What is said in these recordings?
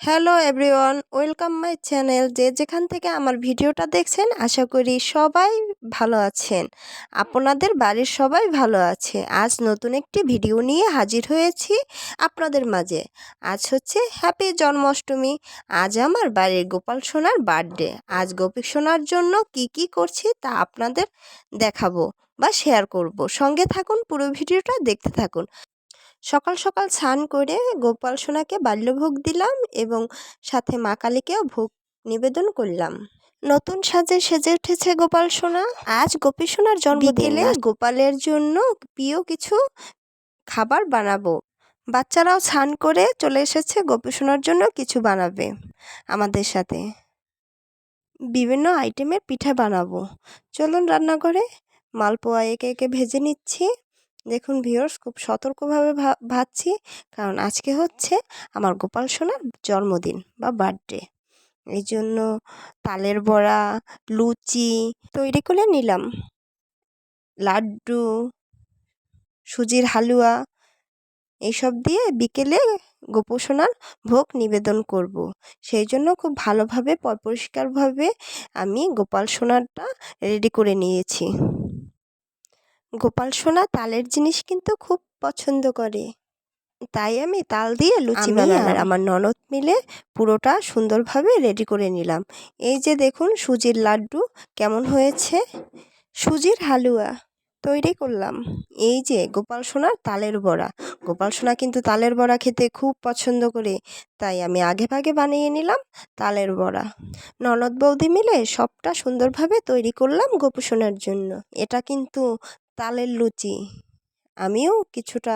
Hello everyone, welcome my channel. যে যেখান থেকে আমার ভিডিওটা দেখছেন, আশা করি সবাই ভালো আছেন। আপনাদের বাড়ির সবাই ভালো আছে। আজ নতুন একটি ভিডিও নিয়ে হাজির হয়েছি আপনাদের মাঝে। আজ হচ্ছে হ্যাপি জন্মাষ্টমী। আজ আমার বাড়ির গোপাল সোনার বার্থডে। আজ গোপী সোনার জন্য কি কি করছি তা আপনাদের দেখাবো বা শেয়ার করব। সঙ্গে থাকুন, পুরো ভিডিওটা দেখতে থাকুন। সকাল সকাল স্নান করে গোপাল সোনাকে বাল্যভোগ দিলাম এবং সাথে মা কালীকেও ভোগ নিবেদন করলাম। নতুন সাজে সেজে উঠেছে গোপাল সোনা। আজ গোপী সোনার জন্মদিনে। গোপালের জন্য প্রিয় কিছু খাবার বানাবো। বাচ্চারাও স্নান করে চলে এসেছে গোপী সোনার জন্য কিছু বানাবে আমাদের সাথে। বিভিন্ন আইটেমের পিঠা বানাবো। চলুন রান্নাঘরে মালপোয়া একে একে ভেজে নিচ্ছি। দেখুন ভিউয়ার্স, খুব সতর্কভাবে ভাবছি। কারণ আজকে হচ্ছে আমার গোপাল সোনার জন্মদিন বা বার্থডে। এই জন্য তালের বড়া, লুচি তৈরি করে নিলাম। লাড্ডু, সুজির হালুয়া, এইসব দিয়ে বিকেলে গোপোষণার ভোগ নিবেদন করব। সেই জন্য খুব ভালোভাবে পরিষ্কারভাবে আমি গোপাল সোনারটা রেডি করে নিয়েছি। গোপাল সোনা তালের জিনিস কিন্তু খুব পছন্দ করে। তাই আমি তাল দিয়ে লুচি আর আমার ননদ মিলে পুরোটা সুন্দরভাবে রেডি করে নিলাম। এই যে দেখুন সুজির লাড্ডু কেমন হয়েছে? সুজির হালুয়া তৈরি করলাম। এই যে গোপাল সোনার তালের বড়া। গোপাল সোনা কিন্তু তালের বড়া খেতে খুব পছন্দ করে। তাই আমি আগে ভাগে বানিয়ে নিলাম তালের বড়া। ননদ বৌদি মিলে সবটা সুন্দরভাবে তৈরি করলাম গোপু জন্য। এটা কিন্তু তালের লুচি। আমিও কিছুটা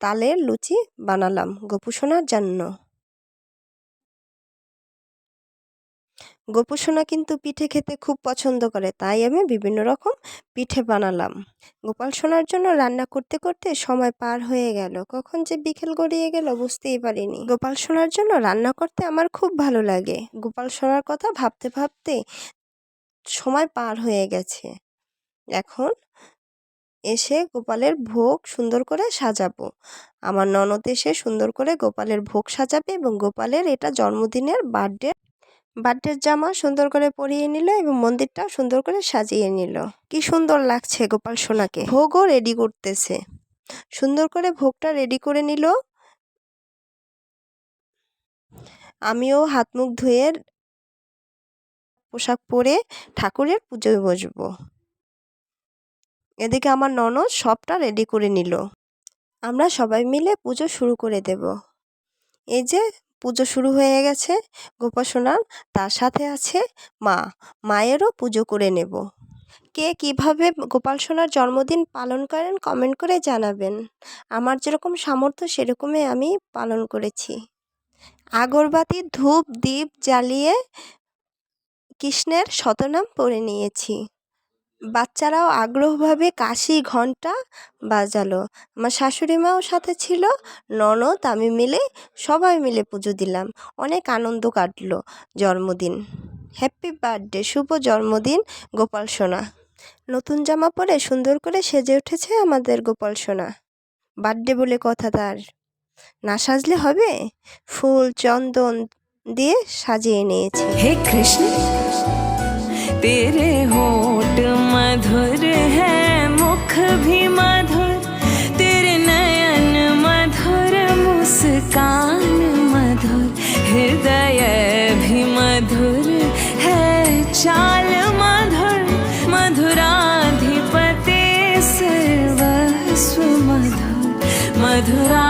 তালের লুচি বানালাম গোপুসোনার জন্য। গোপুসোনা কিন্তু পিঠে খেতে খুব পছন্দ করে, তাই আমি বিভিন্ন রকম পিঠে বানালাম। গোপাল সোনার জন্য রান্না করতে করতে সময় পার হয়ে গেল। কখন যে বিকেল গড়িয়ে গেল বুঝতেই পারিনি। গোপাল সোনার জন্য রান্না করতে আমার খুব ভালো লাগে। গোপাল সোনার কথা ভাবতে ভাবতে সময় পার হয়ে গেছে। এখন এসে গোপালের ভোগ সুন্দর করে সাজাবো। আমার ননদ এসে সুন্দর করে গোপালের ভোগ সাজাবে এবং গোপালের এটা জন্মদিনের বার্থডে বার্থডের জামা সুন্দর করে পরিয়ে নিল এবং মন্দিরটাও সুন্দর করে সাজিয়ে নিল। কি সুন্দর লাগছে গোপাল সোনাকে। ভোগও রেডি করতেছে। সুন্দর করে ভোগটা রেডি করে নিল। আমিও হাত মুখ ধুয়ে পোশাক পরে ঠাকুরের পুজোয় বসবো। এদিকে আমার ননদ সবটা রেডি করে নিল। আমরা সবাই মিলে পুজো শুরু করে দেব। এই যে পুজো শুরু হয়ে গেছে গোপাসনার তার সাথে আছে মা। মায়েরও পুজো করে নেব। কে কীভাবে গোপাল সোনার জন্মদিন পালন করেন কমেন্ট করে জানাবেন। আমার যেরকম সামর্থ্য সেরকমই আমি পালন করেছি। আগরবাতি, ধূপ দ্বীপ জ্বালিয়ে কৃষ্ণের শতনাম পড়ে নিয়েছি। বাচ্চারাও আগ্রহভাবে কাশি ঘণ্টা বাজালো। আমার শাশুড়ি মাও সাথে ছিল, ননদ, আমি মিলে সবাই মিলে পুজো দিলাম। অনেক আনন্দ কাটলো জন্মদিন। হ্যাপি বার্থডে শুভ জন্মদিন, গোপাল সোনা। নতুন জামা পরে সুন্দর করে সেজে উঠেছে আমাদের গোপাল সোনা। বার্থডে বলে কথা তার। না সাজলে হবে? ফুল, চন্দন দিয়ে সাজিয়ে নিয়েছে। হে কৃষ্ণ, তেরে হোট मधुर है, मुख भी मधुर। तेरे नयन मधुर, मुस्कान मधुर। हृदय भी मधुर है, चाल मधुर। मधुराधिपते, सर्वस्व मधुर। मधुराधिपते